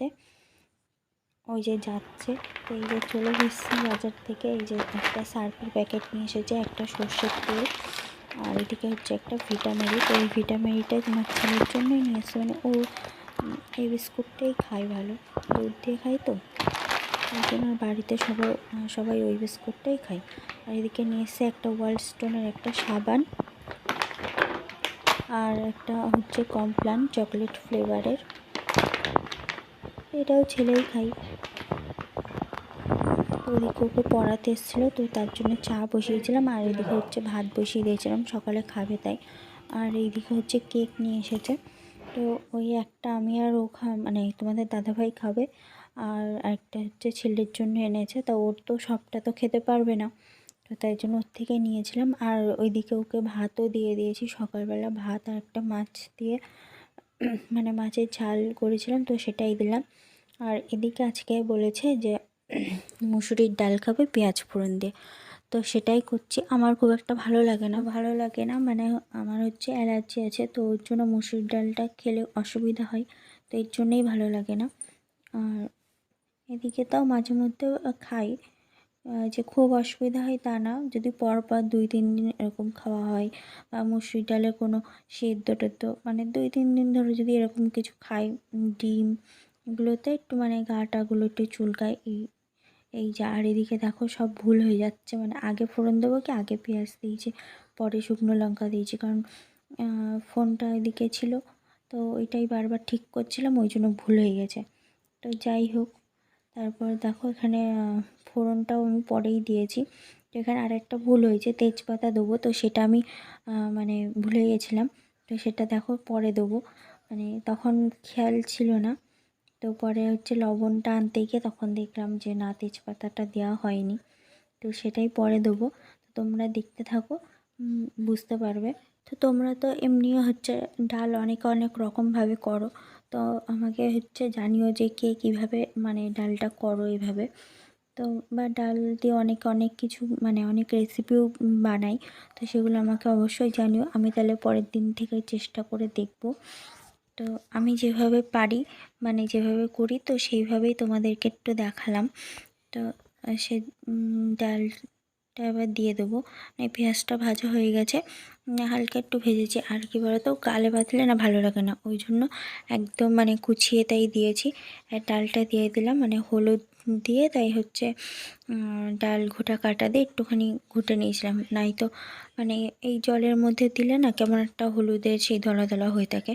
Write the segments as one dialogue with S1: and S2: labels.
S1: করতে ওই যে যাচ্ছে। এই যে চলে এসেছি বাজার থেকে। এই যে একটা সার্ফের প্যাকেট নিয়ে এসেছে, একটা সর্ষের তেল। আর এদিকে হচ্ছে একটা ভিটামেরি তো এই ভিটামেরিটা তোমার ছেলের জন্যই নিয়ে এসছে মানে ও, এই বিস্কুটটাই খায় ভালো। দুধ দিয়ে খায় তো। এই জন্য বাড়িতে সবাই সবাই ওই বিস্কুটটাই খায়। আর এদিকে নিয়ে এসছে একটা ওয়াইল্ড স্টোনের একটা সাবান। আর একটা হচ্ছে কমপ্লান চকলেট ফ্লেভারের। এটাও ছেলেই খাই। ওদিকে ওকে পড়াতে এসেছিল তো তার জন্য চা বসিয়েছিলাম আর এদিকে হচ্ছে ভাত বসিয়ে দিয়েছিলাম, সকালে খাবে তাই। আর এইদিকে হচ্ছে কেক নিয়ে এসেছে। তো ওই একটা আমি আর ও খা মানে তোমাদের দাদাভাই খাবে আর একটা হচ্ছে ছেলের জন্য এনেছে। তা ওর তো সবটা তো খেতে পারবে না। তো তাই জন্য ওর থেকে নিয়েছিলাম আর ওইদিকে ওকে ভাতও দিয়ে দিয়েছি। সকালবেলা ভাত আর একটা মাছ দিয়ে মানে মাছের ঝাল করেছিলাম তো সেটাই দিলাম। আর এদিকে আজকে বলেছে যে, মুসুরির ডাল খাবে, পেঁয়াজ ফোড়ন দিয়ে। তো সেটাই করছি। আমার খুব একটা ভালো লাগে না। ভালো লাগে না মানে আমার হচ্ছে অ্যালার্জি আছে, তো ওর জন্য মুসুরির ডালটা খেলে অসুবিধা হয়, তো এর জন্যই ভালো লাগে না। আর এদিকে তাও মাঝে মধ্যেও খাই। যে খুব অসুবিধা হয় তা না। যদি পরপর দুই, তিন দিন এরকম খাওয়া হয় বা মুসুরি ডালের কোনো সেদ্ধ টেদ্ধ মানে দুই, তিন দিন ধরে যদি এরকম কিছু খাই, ডিম এগুলোতে একটু মানে গাটাগুলো একটু চুলকায়, এই এই যে। আর এদিকে দেখো সব ভুল হয়ে যাচ্ছে। মানে আগে ফোড়ন দেবো কি? আগে পেঁয়াজ দিয়েছি, পরে শুকনো লঙ্কা দিয়েছি। কারণ ফোনটা এদিকে ছিল, তো ওইটাই বারবার ঠিক করছিলাম, ওই জন্য ভুল হয়ে গেছে। তো যাই হোক, তারপর দেখো এখানে ফোড়নটাও আমি পরেই দিয়েছি। তো এখানে আর একটা ভুল হয়েছে, তেজপাতা দেবো। তো সেটা আমি মানে ভুলে গেছিলাম। তো সেটা দেখো পরে দেবো। মানে তখন খেয়াল ছিল না। তো পরে হচ্ছে লবণটা আনতে গিয়ে তখন দেখলাম যে না, তেজপাতাটা দেওয়া হয়নি। তো সেটাই পরে দেবো। তোমরা দেখতে থাকো বুঝতে পারবে। তো তোমরা তো এমনিও হচ্ছে ডাল অনেক অনেক রকমভাবে করো। তো আমাকে হচ্ছে জানিও যে কে কীভাবে মানে ডালটা করো এভাবে। তো বা ডাল দিয়ে অনেক অনেক কিছু মানে অনেক রেসিপিও বানাই। তো সেগুলো আমাকে অবশ্যই জানিও। আমি তাহলে পরের দিন থেকে চেষ্টা করে দেখব। তো আমি যেভাবে পারি মানে যেভাবে করি, তো সেইভাবেই তোমাদেরকে একটু দেখালাম। তো সে ডালটা এবার দিয়ে দেবো। মানে পেঁয়াজটা ভাজা হয়ে গেছে। হালকা একটু ভেজেছি। আর কি বলতো কালে বাঁধলে না ভালো লাগে না। ওই জন্য একদম মানে কুচিয়ে তাই দিয়েছি। আর ডালটা দিয়ে দিলাম মানে হলুদ দিয়ে তাই হচ্ছে ডাল ঘোটা কাটা দিয়ে একটুখানি ঘুটে নিয়েছিলাম। নাই তো মানে এই জলের মধ্যে দিলে না কেমন একটা হলুদের সেই ধলা ধলা হয়ে থাকে।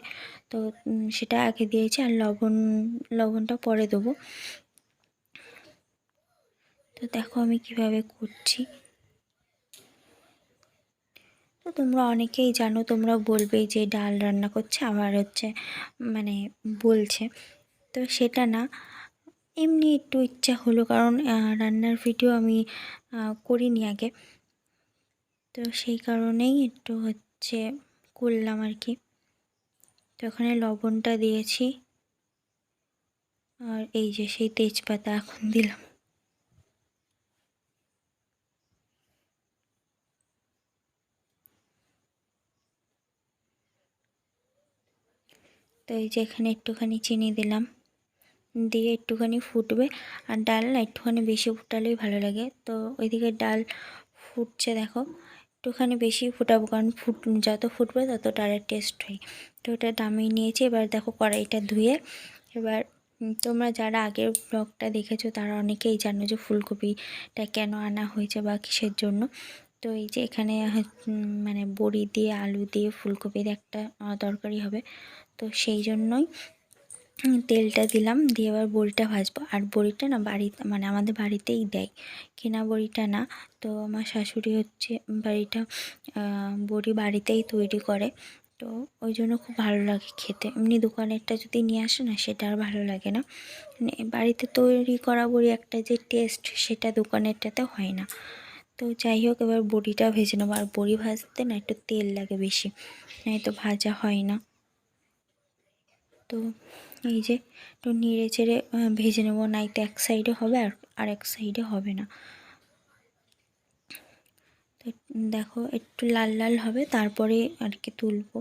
S1: তো সেটা আগে দিয়েছি আর লবণ, লবণটা পরে দেবো। তো দেখো আমি কীভাবে করছি। তো তোমরা অনেকেই জানো, তোমরা বলবে যে ডাল রান্না করছে আবার হচ্ছে মানে বলছে। তো সেটা না এমনি একটু ইচ্ছা হলো, কারণ রান্নার ভিডিও আমি করিনি আগে। তো সেই কারণেই একটু হচ্ছে করলাম আর কি। তো ওখানে লবণটা দিয়েছি। আর এই যে সেই তেজপাতা এখন দিলাম। তো এই যে এখানে একটুখানি চিনি দিলাম। দিয়ে একটুখানি ফুটবে। আর ডাল না একটুখানি বেশি ফুটালেই ভালো লাগে। তো ওইদিকে ডাল ফুটছে দেখো। একটুখানি বেশি ফুটাবো, কারণ ফুট, যত ফুটবে তত ডালের টেস্ট হয়। তো ওটা নামিয়ে নিয়েছি। এবার দেখো কড়াইটা ধুয়ে এবার তোমরা যারা আগের ব্লগটা দেখেছ তারা অনেকেই জানো যে ফুলকপিটা কেন আনা হয়েছে বা কিসের জন্য। তো এই যে এখানে মানে বড়ি দিয়ে, আলু দিয়ে ফুলকপির একটা তরকারি হবে। তো সেই জন্যই তেলটা দিলাম, দিয়ে এবার বড়িটা ভাজবো। আর বড়িটা না বাড়িতে মানে আমাদের বাড়িতেই দেয়। কেনা বড়িটা না, তো আমার শাশুড়ি হচ্ছে বাড়িটা বড়ি বাড়িতেই তৈরি করে। তো ওই জন্য খুব ভালো লাগে খেতে। এমনি দোকানেরটা যদি নিয়ে আসে না, সেটা আর ভালো লাগে না। মানে বাড়িতে তৈরি করা বড়ি একটা যে টেস্ট সেটা দোকানেরটাতে হয় না। তো যাই হোক, এবার বড়িটা ভেজে নেব। আর বড়ি ভাজতে না একটু তেল লাগে বেশি নয়তো ভাজা হয় না। তো এই যে একটু নেড়ে চেড়ে ভেজে নেব নাই তো এক সাইডে হবে আর আর এক সাইডে হবে না। তো দেখো একটু লাল লাল হবে, তারপরে আর কি তুলবো।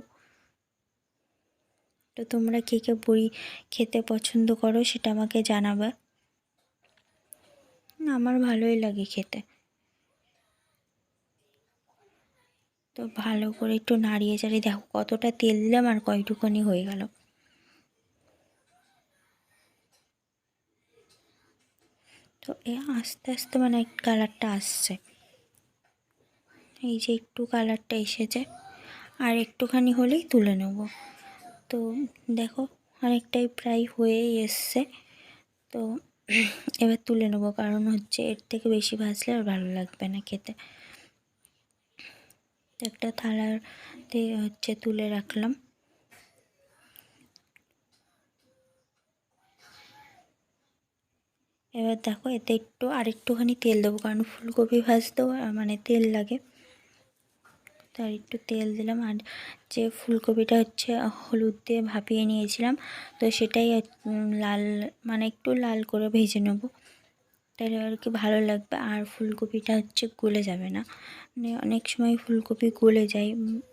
S1: তো তোমরা কে কে বড়ি খেতে পছন্দ করো সেটা আমাকে জানাবে। আমার ভালোই লাগে খেতে। তো ভালো করে একটু নাড়িয়ে চাড়িয়ে দেখো কতটা তেল দিলাম আর কয়টুকুনি হয়ে গেল। তো এ আস্তে আস্তে মানে কালারটা আসছে। এই যে একটু কালারটা এসেছে, আর একটুখানি হলেই তুলে নেব। তো দেখো, অনেকটাই প্রায় হয়েই এসছে। তো এবার তুলে নেব, কারণ হচ্ছে এর থেকে বেশি ভাজলে আর ভালো লাগবে না খেতে। একটা থালাতে হচ্ছে তুলে রাখলাম। এবার দেখো, এতে একটু আর একটুখানি তেল দেবো, কারণ ফুলকপি ভাজতেও মানে তেল লাগে। তার একটু তেল দিলাম, আর যে ফুলকপিটা হচ্ছে হলুদ দিয়ে ভাপিয়ে নিয়েছিলাম, তো সেটাই লাল মানে একটু লাল করে ভেজে নেব। তাহলে আর কি ভালো লাগবে, আর ফুলকপিটা হচ্ছে গলে যাবে না। মানে অনেক সময় ফুলকপি গলে যায়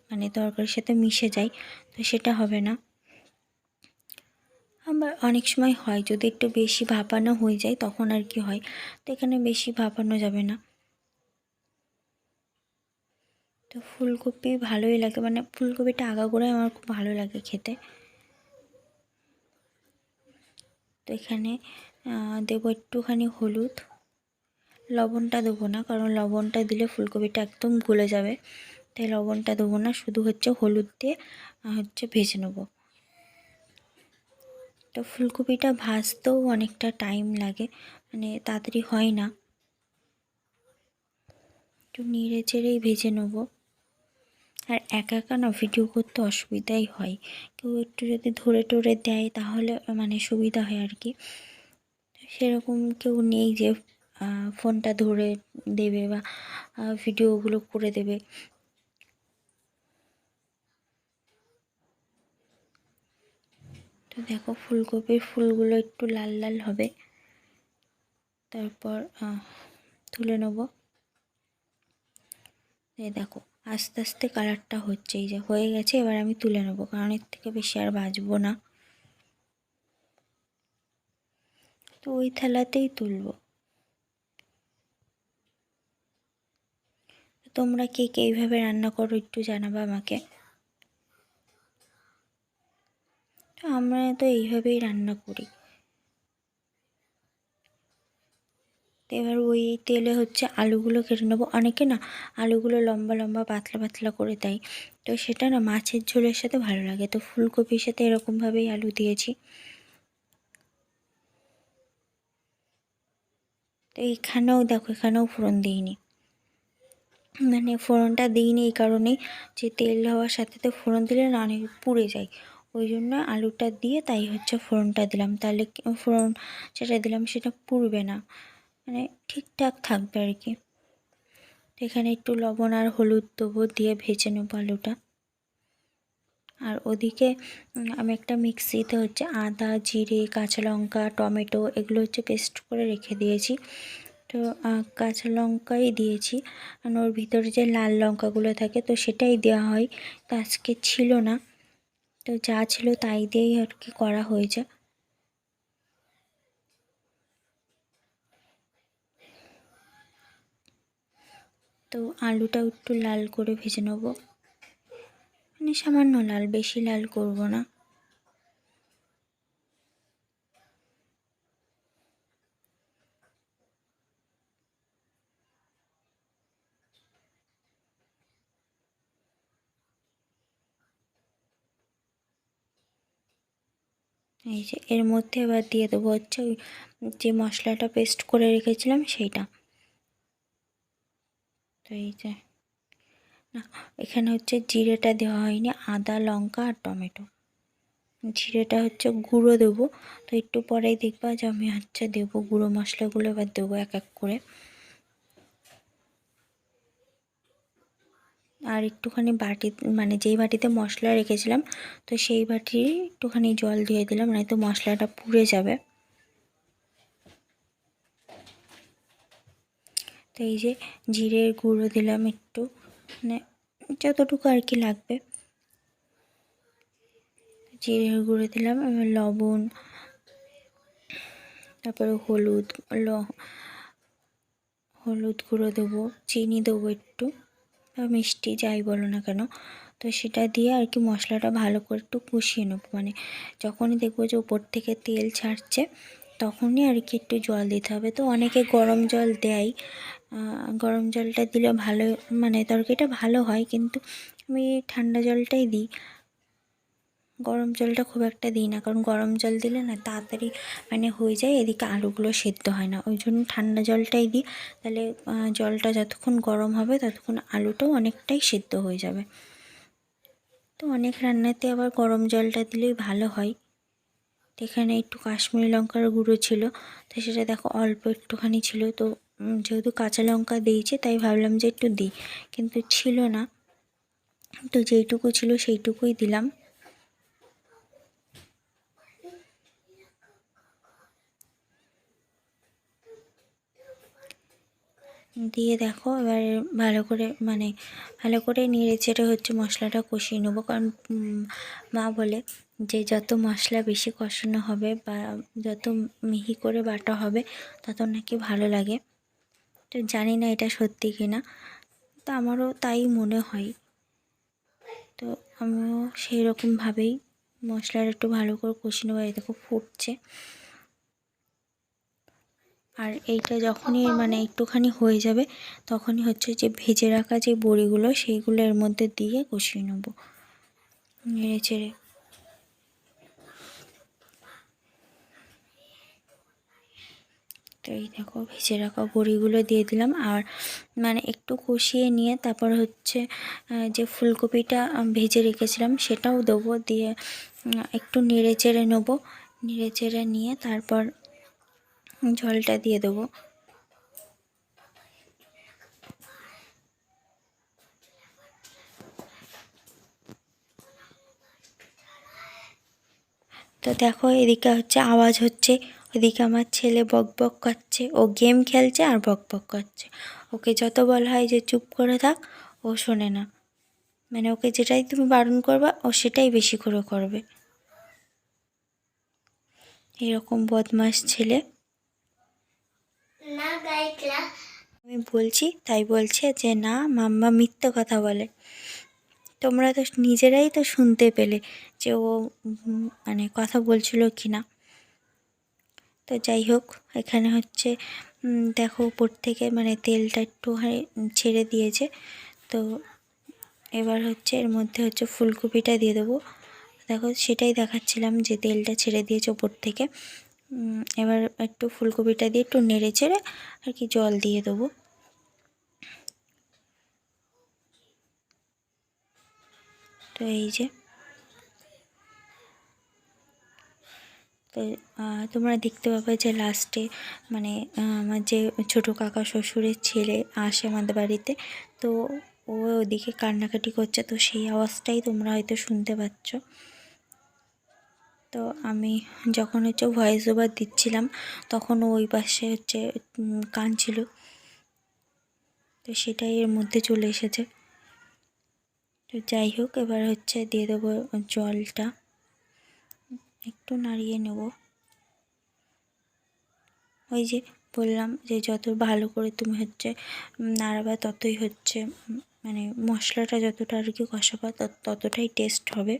S1: মানে তরকারির সাথে মিশে যায়, তো সেটা হবে না। আবার অনেক সময় হয়, যদি একটু বেশি ভাপানো হয়ে যায় তখন আর কি হয়। তো এখানে বেশি ভাপানো যাবে না। তো ফুলকপি ভালোই লাগে মানে ফুলকপিটা আগাগোড়াই আমার খুব ভালো লাগে খেতে। তো এখানে দেবো একটুখানি হলুদ। লবণটা দেবো না, কারণ লবণটা দিলে ফুলকপিটা একদম গলে যাবে। তাই লবণটা দেবো না, শুধু হচ্ছে হলুদ দিয়ে হচ্ছে ভেজে নেব। তো ফুলকপিটা ভাজতেও অনেকটা টাইম লাগে মানে তাড়াতাড়ি হয় না। একটু নেড়ে চেড়েই ভেজে নেব। আর একা একা না ভিডিও করতে অসুবিধাই হয়। কেউ একটু যদি ধরে টরে দেয় তাহলে মানে সুবিধা হয় আর কি। সেরকম কেউ নেই যে ফোনটা ধরে দেবে বা ভিডিওগুলো করে দেবে। তো দেখো ফুলকপির ফুলগুলো একটু লাল লাল হবে। তারপর তুলে নেব। এই দেখো, আস্তে আস্তে কালারটা হচ্ছে, এই যে হয়ে গেছে, এবার আমি তুলে নেব, কারণ এর থেকে বেশি আর বাজবো না। তো ওই থালাতেই তুলবো। তোমরা কে কে এইভাবে রান্না করো একটু জানাবে আমাকে। আমরা তো এইভাবেই রান্না করি। এবার ওই তেলে হচ্ছে আলুগুলো কেটে নেব। অনেকে না আলুগুলো লম্বা লম্বা পাতলা পাতলা করে দেয়। তো সেটা না মাছের ঝোলের সাথে ভালো লাগে। তো ফুলকপির সাথে এরকমভাবেই আলু দিয়েছি। তো এখানেও দেখো, এখানেও ফোড়ন দিইনি। মানে ফোড়নটা দিইনি এই কারণেই যে তেল হওয়ার সাথে তো ফোড়ন দিলে না অনেক পুড়ে যায়। ওই জন্য আলুটা দিয়ে তাই হচ্ছে ফোড়নটা দিলাম। তাহলে ফোড়ন যেটা দিলাম সেটা পুড়বে না। মানে ঠিকঠাক থাকবে আর কি। এখানে একটু লবণ আর হলুদ দেবো, দিয়ে ভেজে নেব আলুটা। আর ওদিকে আমি একটা মিক্সিতে হচ্ছে আদা, জিরে, কাঁচা লঙ্কা, টমেটো এগুলো হচ্ছে পেস্ট করে রেখে দিয়েছি। তো কাঁচা লঙ্কাই দিয়েছি। কারণ ওর ভিতরে যে লাল লঙ্কাগুলো থাকে তো সেটাই দেওয়া হয়। তো আজকে ছিল না। তো যা ছিল তাই দিয়েই আর কি করা হয়ে হয়েছে তো আলুটা একটু লাল করে ভেজে নেব। মানে সামান্য লাল, বেশি লাল করব না। এই যে এর মধ্যে এবার দিয়ে দেবো হচ্ছে ওই যে মশলাটা পেস্ট করে রেখেছিলাম সেইটা। তো এই যে, না, এখানে হচ্ছে জিরেটা দেওয়া হয়নি, আদা, লঙ্কা আর টমেটো। জিরেটা হচ্ছে গুঁড়ো দেবো, তো একটু পরেই দেখবা যে আমি হচ্ছে দেবো গুঁড়ো মশলাগুলো এবার দেবো এক এক করে। আর একটুখানি বাটি মানে যেই বাটিতে মশলা রেখেছিলাম, তো সেই বাটি একটুখানি জল দিয়ে দিলাম তো মশলাটা পুড়ে যাবে। তো এই যে জিরের গুঁড়ো দিলাম একটু মানে যতটুকু আর কি লাগবে। জিরের গুঁড়ো দিলাম লবণ, তারপরে হলুদ, ল, হলুদ গুঁড়ো দেবো, চিনি দেবো একটু। মিষ্টি যাই বলো না কেন, তো সেটা দিয়ে আর কি মশলাটা ভালো করে একটু কষিয়ে নেব। মানে যখনই দেখব যে উপর থেকে তেল ছাড়ছে, তখনই আর কি একটু জল দিতে হবে। তো অনেকে গরম জল দেয় গরম জলটা দিলে ভালো মানে তরকারিটা ভালো হয়, কিন্তু আমি ঠান্ডা জলটাই দিই। গরম জলটা খুব একটা দিই না। কারণ গরম জল দিলে না তাড়াতাড়ি মানে হয়ে যায়, এদিকে আলুগুলো সেদ্ধ হয় না। ওই জন্য ঠান্ডা জলটাই দিই। তাহলে জলটা যতক্ষণ গরম হবে ততক্ষণ আলুটাও অনেকটাই সেদ্ধ হয়ে যাবে। তো অনেক রান্নাতে আবার গরম জলটা দিলেই ভালো হয়। এখানে একটু কাশ্মীরি লঙ্কার গুঁড়ো ছিল। তো সেটা দেখো অল্প একটুখানি ছিল। তো যেহেতু কাঁচা লঙ্কা দিয়েছে, তাই ভাবলাম যে একটু দিই। কিন্তু ছিল না। তো যেইটুকু ছিল সেইটুকুই দিলাম। দিয়ে দেখো এবার ভালো করে মানে ভালো করে নেড়ে চেড়ে হচ্ছে মশলাটা কষিয়ে নেব। কারণ মা বলে যে যত মশলা বেশি কষানো হবে বা যত মিহি করে বাটা হবে, তত নাকি ভালো লাগে। তো জানি না এটা সত্যি কি না তো আমারও তাই মনে হয়। তো আমিও সেই রকমভাবেই মশলাটা একটু ভালো করে কষিয়ে নেব। দেখো ফুটছে। আর এইটা যখনই মানে একটুখানি হয়ে যাবে, তখনই হচ্ছে যে ভেজে রাখা যে বড়িগুলো, সেইগুলো এর মধ্যে দিয়ে কষিয়ে নেব। নেড়ে চেড়ে। তো এই দেখো, ভেজে রাখা বড়িগুলো দিয়ে দিলাম। আর মানে একটু কষিয়ে নিয়ে তারপর হচ্ছে যে ফুলকপিটা ভেজে রেখেছিলাম, সেটাও দেবো। দিয়ে একটু নেড়ে চেড়ে নেব। নেড়ে চেড়ে নিয়ে তারপর জলটা দিয়ে দেবো। তো দেখো, এদিকে হচ্ছে আওয়াজ হচ্ছে, ওদিকে আমার ছেলে বক বক করছে। ও গেম খেলছে আর বক বক করছে। ওকে যত বলা হয় যে চুপ করে থাক, ও শোনে না। মানে ওকে যেটাই তুমি বারণ করবা, ও সেটাই বেশি করে করবে। এরকম বদমাস ছেলে। আমি বলছি, তাই বলছে যে না, মাম্মা মিথ্যে কথা বলে। তোমরা তো নিজেরাই তো শুনতে পেলে যে ও মানে কথা বলছিল কি না তো যাই হোক, এখানে হচ্ছে দেখো উপর থেকে মানে তেলটা একটু ছেড়ে দিয়েছে। তো এবার হচ্ছে এর মধ্যে হচ্ছে ফুলকপিটা দিয়ে দেবো। দেখো সেটাই দেখাচ্ছিলাম যে তেলটা ছেড়ে দিয়েছে ওপর থেকে। এবার একটু ফুলকপিটা দিয়ে একটু নেড়ে চেড়ে আর কি জল দিয়ে দেবো। তো এই যে। তো তোমরা দেখতে পাবে যে লাস্টে মানে আমার যে ছোটো কাকা শ্বশুরের ছেলে আসে আমাদের বাড়িতে, তো ও ওদিকে কান্নাকাটি করছে, তো সেই আওয়াজটাই তোমরা হয়তো শুনতে পাচ্ছ। তো আমি যখন হচ্ছে ভয়েস ওভার দিচ্ছিলাম, তখন ওই পাশে হচ্ছে কাঁদছিল তো সেটাই এর মধ্যে চলে এসেছে। তো যাই হোক, এবার হচ্ছে দিয়ে দেবো জলটা। একটু নাড়িয়ে নেব। ওই যে বললাম যে যত ভালো করে তুমি হচ্ছে নাড়াবা ততই হচ্ছে মানে মশলাটা যতটা আর কি কষাবা ততটাই টেস্ট হবে।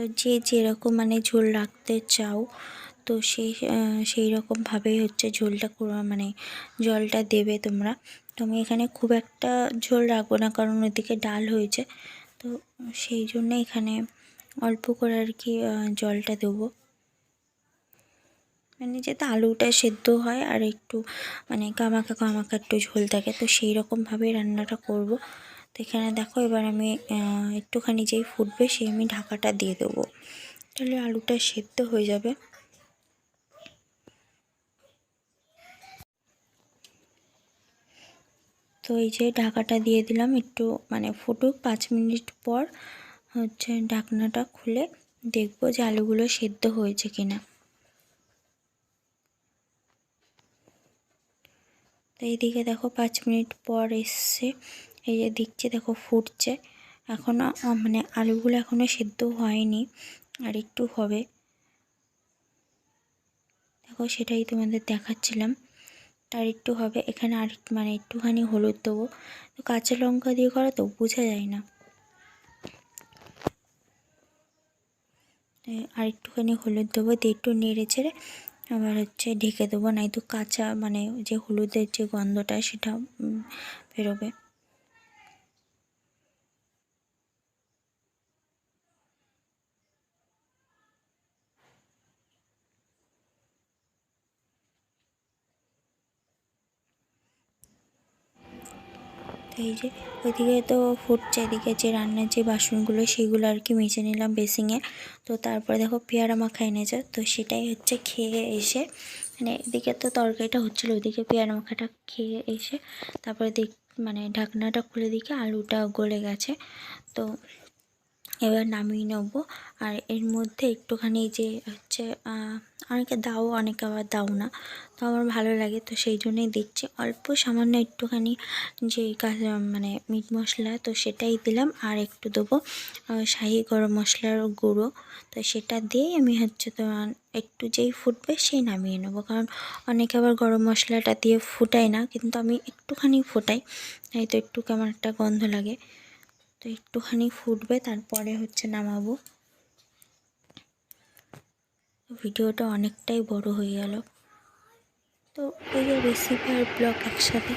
S1: তো যে যেরকম মানে ঝোল রাখতে চাও, তো সেই সেই রকমভাবেই হচ্ছে ঝোলটা মানে জলটা দেবে তোমরা। তো আমি এখানে খুব একটা ঝোল রাখব না, কারণ ওদিকে ডাল হয়েছে। তো সেই জন্য এখানে অল্প করে আর কি জলটা দেবো। মানে যাতে আলুটা সেদ্ধ হয় আর একটু মানে কামাকা কামাকা একটু ঝোল থাকে, তো সেই রকমভাবেই রান্নাটা করব। তো এখানে দেখো, এবার আমি একটুখানি যেই ফুটবে সেই আমি ঢাকাটা দিয়ে দেবো। তাহলে আলুটা সেদ্ধ হয়ে যাবে। তো এই যে ঢাকাটা দিয়ে দিলাম, একটু মানে ফুটুক, পাঁচ মিনিট পর হচ্ছে ঢাকনাটা খুলে দেখব যে আলুগুলো সেদ্ধ হয়েছে কিনা। তো এইদিকে দেখো, পাঁচ মিনিট পর এসছে। এই যে দিচ্ছে দেখো ফুটছে। এখনও মানে আলুগুলো এখনও সেদ্ধ হয়নি, আর একটু হবে। দেখো, সেটাই তোমাদের দেখাচ্ছিলাম। তার একটু হবে, এখানে আর মানে একটুখানি হলুদ দেবো। তো কাঁচা লঙ্কা দিয়ে করা তো, বোঝা যায় না। আর একটুখানি হলুদ দেবো দিয়ে একটু নেড়ে চেড়ে আবার হচ্ছে ঢেকে দেবো নাই তো কাঁচা মানে যে হলুদের যে গন্ধটা, সেটা বেরোবে। এই যে ওইদিকে তো ফুটছে, এদিকে যে রান্নার যে বাসনগুলো সেগুলো আর কি মেজে নিলাম বেসিংয়ে। তো তারপরে দেখো পেয়ারা মাখা এনেছে, তো সেটাই হচ্ছে খেয়ে এসে মানে এদিকে তো তরকারিটা হচ্ছিল, ওইদিকে পেয়ারা মাখাটা খেয়ে এসে, তারপরে দেখ মানে ঢাকনাটা খুলে দিকে আলুটা গলে গেছে। তো এবার নামিয়ে নেব। আর এর মধ্যে একটুখানি যে হচ্ছে অনেকে দাও, অনেকে আবার দাও না। তো আমার ভালো লাগে, তো সেই জন্যই দিচ্ছি। অল্প সামান্য একটুখানি যে মানে মিট মশলা, তো সেটাই দিলাম। আর একটু দেবো শাহি গরম মশলার গুঁড়ো। তো সেটা দিয়েই আমি হচ্ছে তোমার একটু যেই ফুটবে সেই নামিয়ে নেব। কারণ অনেকে আবার গরম মশলাটা দিয়ে ফুটায় না, কিন্তু আমি একটুখানি ফোটাই। তো একটু কেমন একটা গন্ধ লাগে। তো একটুখানি ফুটবে তারপরে হচ্ছে নামাবো। ভিডিওটা অনেকটাই বড় হয়ে গেল। তো এই যে রেসিপি আর ব্লগ একসাথে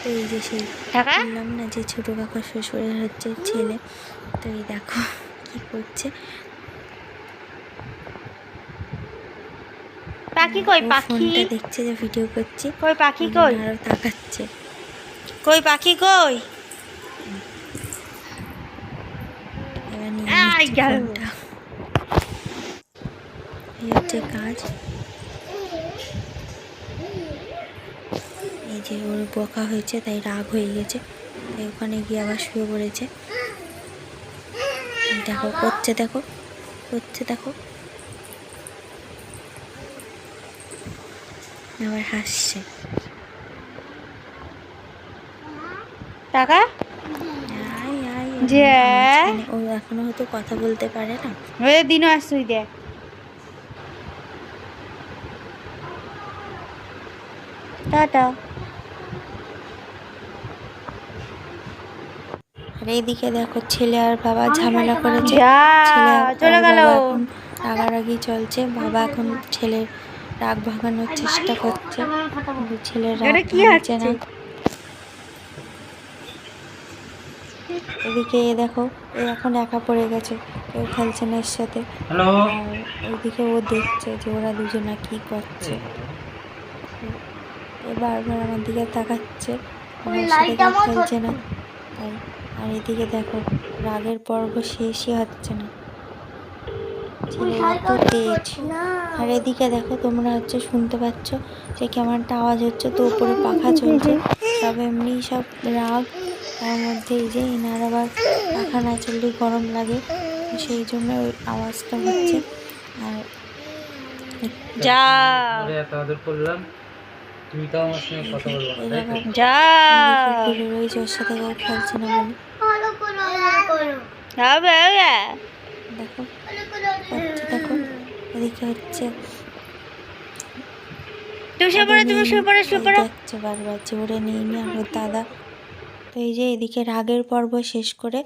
S1: তো এই যে সেই বললাম না যে ছোটো কাকা শ্বশুরের হচ্ছে ছেলে তো এই দেখো কি করছে।
S2: পাখি কই পাখি?
S1: দেখছে যে ভিডিও করছি।
S2: কই পাখি কই?
S1: আরও তাকাচ্ছে।
S2: কই পাখি কই
S1: এবার নিয়ে
S2: আই
S1: নিচ্ছে
S2: গেল।
S1: ফোনটা। এই হচ্ছে কাজ এই যে ওর বকা হয়েছে তাই রাগ হয়ে গেছে। তাই ওখানে গিয়ে আবার শুয়ে পড়েছে। দেখো করছে দেখো করছে দেখো। আবার হাসছে।
S2: টাকা যে?
S1: ও এখনও হয়তো কথা বলতে পারে না।
S2: ওই দিনও দে। টাটা।
S1: আর এইদিকে দেখো ছেলে আর বাবা ঝামেলা করেছে। ছেলে
S2: চলে গেল।
S1: রাগারাগি চলছে। বাবা এখন ছেলের রাগ ভাঙানোর চেষ্টা করছে। ছেলের রাগ
S2: কি
S1: ভাঙছে না
S2: হচ্ছে?
S1: এদিকে এ দেখো এ এখন একা পড়ে গেছে কেউ খেলছে না এর সাথে। ওইদিকে ও দেখছে যে ওরা দুজনা কি করছে। এ বারবার আমার দিকে তাকাচ্ছে আমার সাথে কেউ খেলছে না। তাই আর এদিকে দেখো রাগের পর্ব শেষই হচ্ছে না। এত তেজ। আর এদিকে দেখো তোমরা হচ্ছে শুনতে পাচ্ছ যে কেমনটা আওয়াজ হচ্ছে তো উপরে পাখা চলছে। সব এমনি সব রাগ তার মধ্যে এই যে এনার আবার পাখা না চললে গরম লাগে সেই জন্য ওই আওয়াজটা হচ্ছে। আর
S2: যা
S3: আরে করলাম তুমি তো আমার সঙ্গে কথা বলব না
S2: যা
S1: রয়েছে ওর সাথে কেউ খেলছে না বলে।
S2: হবে হবে।
S1: দেখো দেখো এদিকে হচ্ছে।
S2: তুমি শুয়ে পড়ো তুমি শুয়ে পড়ো শুয়ে পড়ো।
S1: বারবার জোরে নিয়ে নিয়ে আমার দাদা তো এই যে এদিকে রাগের পর্ব শেষ করে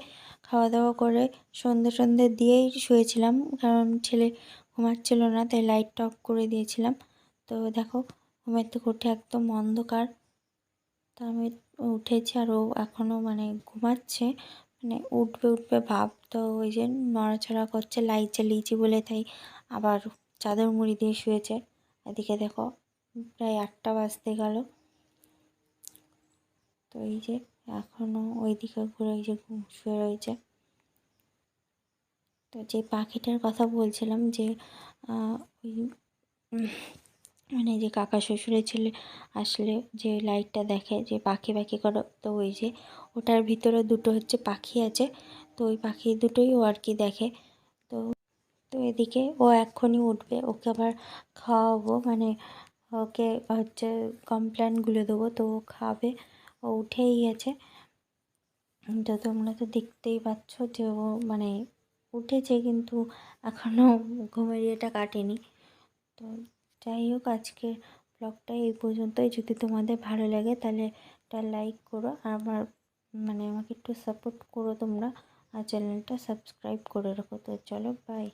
S1: খাওয়া দাওয়া করে সন্ধে সন্ধে দিয়েই শুয়েছিলাম। কারণ ছেলে ঘুমাচ্ছিল না, তাই লাইটটা অফ করে দিয়েছিলাম। তো দেখো থেকে উঠে একদম অন্ধকার। তো আমি উঠেছি আর ও এখনও মানে ঘুমাচ্ছে। মানে উঠবে উঠবে ভাব তো ওই যে নড়াচড়া করছে লাইট জ্বালিয়েছি বলে তাই আবার চাদর মুড়ি দিয়ে শুয়েছে। এদিকে দেখো, প্রায় আটটা বাজতে গেল। তো এই যে এখনও ওই দিকে ঘুরে যে শুয়ে রয়েছে। তো যে পাখিটার কথা বলছিলাম যে ওই মানে যে কাকা শ্বশুরের ছেলে আসলে যে লাইটটা দেখে, যে পাখি পাখি করে, তো ওই যে ওটার ভিতরে দুটো হচ্ছে পাখি আছে, তো ওই পাখি দুটোই ও আর কি দেখে। তো তো এদিকে ও এক্ষুনি উঠবে, ওকে আবার খাওয়াবো মানে ওকে হচ্ছে কমপ্লেন গুলে দেবো, তো ও খাবে। ও উঠেই গেছে। তো তোমরা তো দেখতেই পাচ্ছ যে ও মানে উঠেছে কিন্তু এখনও ঘুমের ইয়েটা কাটেনি। তো যাই হোক, আজকের ব্লগটা এই পর্যন্তই। যদি তোমাদের ভালো লাগে তাহলে একটা লাইক করো, আর আমার মানে আমাকে একটু সাপোর্ট করো তোমরা, আর চ্যানেলটা সাবস্ক্রাইব করে রাখো। তো চলো বাই